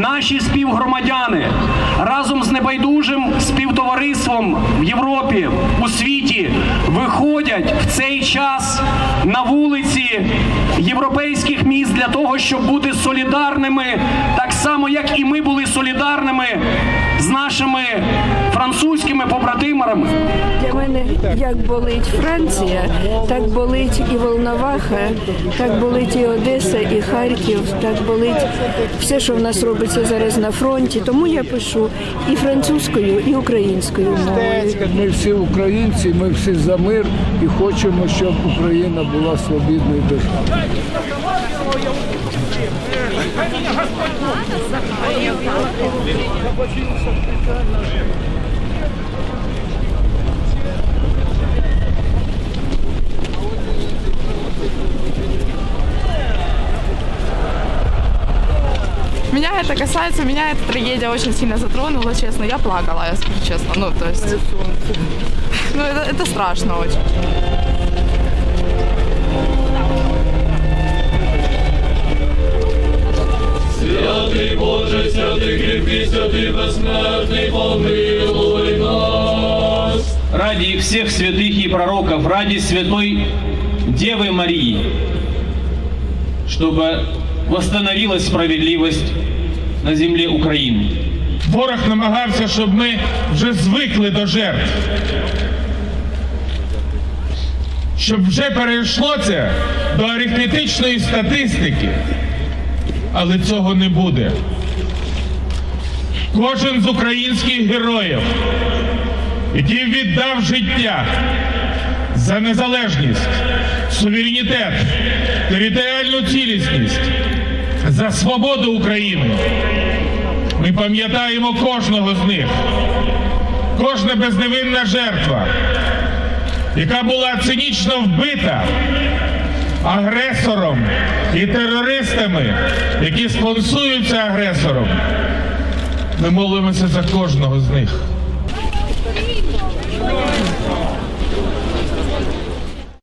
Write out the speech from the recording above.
наші співгромадяни разом з небайдужим співтовариством в Європі у світі виходять в цей час на вулиці європейських міст для того, щоб бути солідарними, так само як і ми були солідарними з нашими французькими побратимами. Мене як болить Франція, так болить і Волноваха, так болить і Одеса, і Харків, так болить все, що в нас робиться зараз на фронті. Тому я пишу і французькою, і українською мовою. Ми всі українці, ми всі за мир і хочемо, щоб Україна була свобідною державою. Меня это касается, меня эта трагедия очень сильно затронула, честно. Я плакала, я скажу честно. Ну, то есть... Ну, это, это страшно очень. Святий Боже, святий кріпкий, святий безсмертний, помилуй нас. ради всех святых и пророков, ради святой Девы Марии, чтобы восстановилась справедливость на земле Украины. Ворог намагався, щоб ми вже звикли до жертв. Щоб вже перейшло це до арифметичної статистики. Але цього не буде. Кожен з українських героїв, який віддав життя за незалежність, суверенітет, територіальну цілісність, за свободу України. Ми пам'ятаємо кожного з них, кожна безневинна жертва, яка була цинічно вбита агресором і терористами, які спонсуються агресором. Ми молимося за кожного з них.